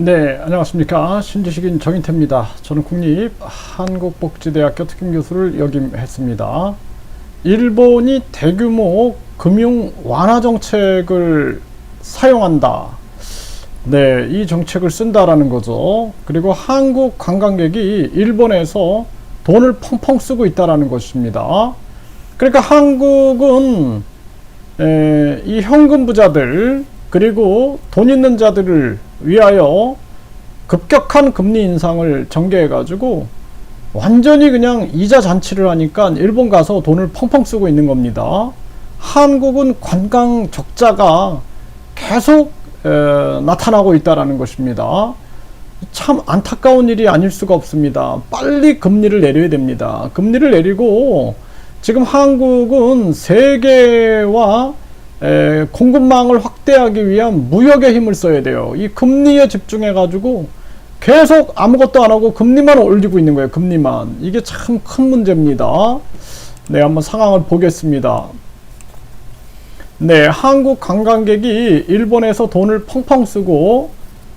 네, 안녕하십니까. 신지식인 정인태입니다. 저는 국립 한국복지대학교 특임교수를 역임했습니다. 일본이 대규모 금융 완화 정책을 사용한다. 네, 이 정책을 쓴다라는 거죠. 그리고 한국 관광객이 일본에서 돈을 펑펑 쓰고 있다라는 것입니다. 그러니까 한국은 에, 이 현금 부자들 그리고 돈 있는 자들을 위하여 급격한 금리 인상을 전개해 가지고 완전히 그냥 이자 잔치를 하니까 일본 가서 돈을 펑펑 쓰고 있는 겁니다. 한국은 관광 적자가 계속 에, 나타나고 있다라는 것입니다. 참 안타까운 일이 아닐 수가 없습니다. 빨리 금리를 내려야 됩니다. 금리를 내리고 지금 한국은 세계와 에, 공급망을 확대하기 위한 무역에 힘을 써야 돼요. 이 금리에 집중해 가지고 계속 아무것도 안 하고 금리만 올리고 있는 거예요. 금리만. 이게 참 큰 문제입니다. 네, 한번 상황을 보겠습니다. 네, 한국 관광객이 일본에서 돈을 펑펑 쓰고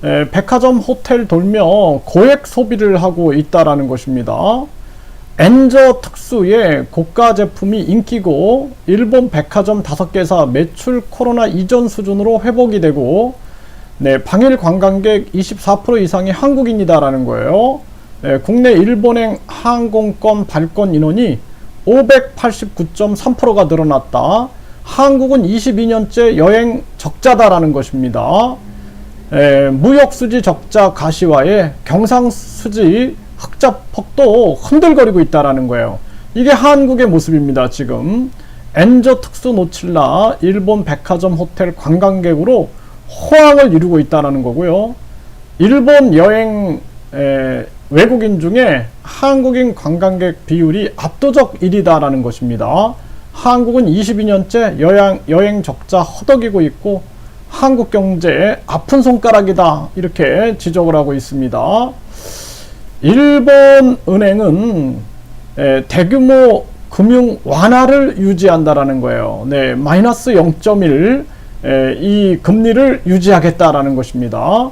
에, 백화점 호텔 돌며 고액 소비를 하고 있다라는 것입니다. 엔저 특수의 고가 제품이 인기고 일본 백화점 5개사 매출 코로나 이전 수준으로 회복이 되고 네, 방일 관광객 24% 이상이 한국인이다라는 거예요. 네, 국내 일본행 항공권 발권 인원이 589.3%가 늘어났다. 한국은 22년째 여행 적자다라는 것입니다. 에, 무역 수지 적자 가시화에 경상 수지 흑자폭도 흔들거리고 있다라는 거예요. 이게 한국의 모습입니다. 지금 엔저 특수 노칠라 일본 백화점 호텔 관광객으로 호황을 이루고 있다라는 거고요. 일본 여행 에, 외국인 중에 한국인 관광객 비율이 압도적 1위다라는 것입니다. 한국은 22년째 여행, 여행 적자 허덕이고 있고 한국 경제의 아픈 손가락이다 이렇게 지적을 하고 있습니다. 일본 은행은 에, 대규모 금융 완화를 유지한다라는 거예요. 네, 마이너스 0.1 에, 이 금리를 유지하겠다라는 것입니다.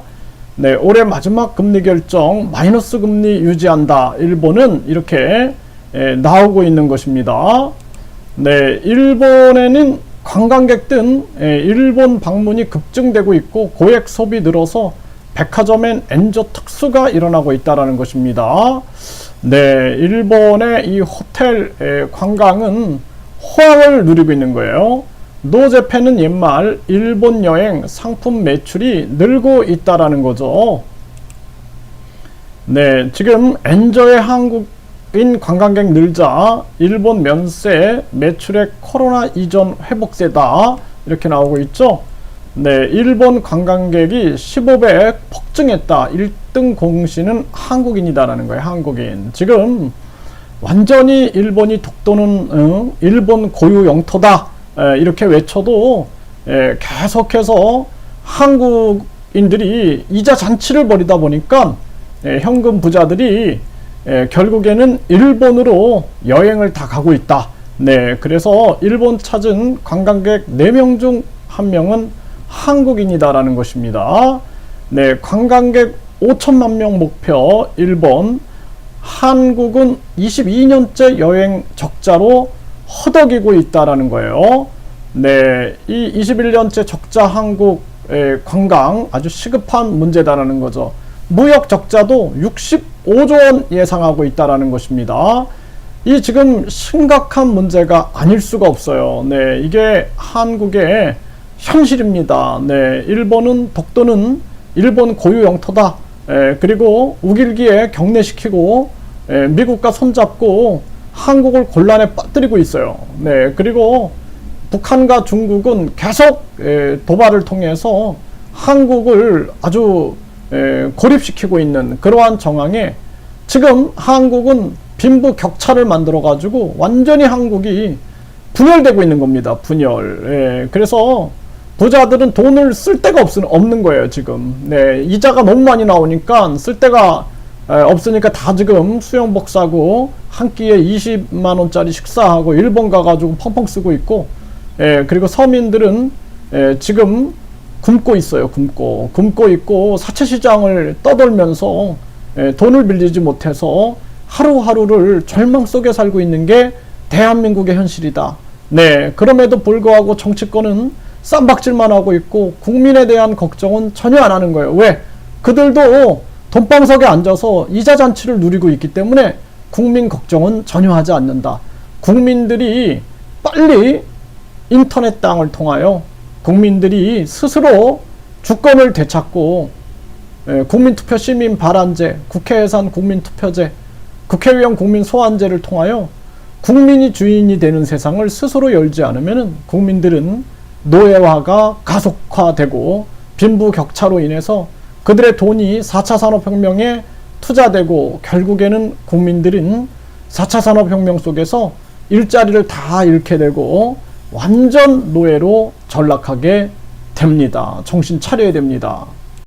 네, 올해 마지막 금리 결정 마이너스 금리 유지한다. 일본은 이렇게 에, 나오고 있는 것입니다. 네, 일본에는 관광객 등 에, 일본 방문이 급증되고 있고 고액 소비 늘어서 백화점엔 엔저 특수가 일어나고 있다라는 것입니다. 네, 일본의 이 호텔 에, 관광은 호황을 누리고 있는 거예요. 노제팬은 옛말 일본 여행 상품 매출이 늘고 있다라는 거죠. 네, 지금 엔저의 한국인 관광객 늘자 일본 면세 매출액 코로나 이전 회복세다 이렇게 나오고 있죠. 네, 일본 관광객이 15배 폭증했다. 1등 공신은 한국인이다라는 거예요. 한국인. 지금 완전히 일본이 독도는 응, 일본 고유 영토다. 에, 이렇게 외쳐도 에, 계속해서 한국인들이 이자 잔치를 벌이다 보니까 에, 현금 부자들이 에, 결국에는 일본으로 여행을 다 가고 있다. 네, 그래서 일본 찾은 관광객 4명 중 1명은 한국인이다라는 것입니다. 네, 관광객 5천만 명 목표 일본 한국은 22년째 여행 적자로 허덕이고 있다라는 거예요. 네, 이 21년째 적자 한국의 관광 아주 시급한 문제다라는 거죠. 무역 적자도 65조 원 예상하고 있다라는 것입니다. 이 지금 심각한 문제가 아닐 수가 없어요. 네, 이게 한국의 현실입니다. 네, 일본은 독도는 일본 고유 영토다. 에, 그리고 우길기에 격례시키고 에, 미국과 손잡고 한국을 곤란에 빠뜨리고 있어요. 네, 그리고 북한과 중국은 계속 에, 도발을 통해서 한국을 아주 에, 고립시키고 있는 그러한 정황에 지금 한국은 빈부 격차를 만들어 가지고 완전히 한국이 분열되고 있는 겁니다. 분열. 예, 그래서 부자들은 돈을 쓸 데가 없, 없는 거예요, 지금. 네, 이자가 너무 많이 나오니까 쓸 데가 에, 없으니까 다 지금 수영복 사고 한 끼에 20만 원짜리 식사하고 일본 가가지고 펑펑 쓰고 있고, 예, 그리고 서민들은 예, 지금 굶고 있어요. 굶고 굶고 있고 사채 시장을 떠돌면서 예, 돈을 빌리지 못해서 하루하루를 절망 속에 살고 있는 게 대한민국의 현실이다. 네, 그럼에도 불구하고 정치권은 쌈박질만 하고 있고 국민에 대한 걱정은 전혀 안 하는 거예요. 왜? 그들도 돈방석에 앉아서 이자 잔치를 누리고 있기 때문에 국민 걱정은 전혀 하지 않는다. 국민들이 빨리 인터넷 당을 통하여 국민들이 스스로 주권을 되찾고 예, 국민투표 시민 발안제, 국회 예산 국민투표제, 국회의원 국민 소환제를 통하여 국민이 주인이 되는 세상을 스스로 열지 않으면 국민들은 노예화가 가속화되고 빈부 격차로 인해서 그들의 돈이 4차 산업혁명에 투자되고 결국에는 국민들은 4차 산업혁명 속에서 일자리를 다 잃게 되고 완전 노예로 전락하게 됩니다. 정신 차려야 됩니다.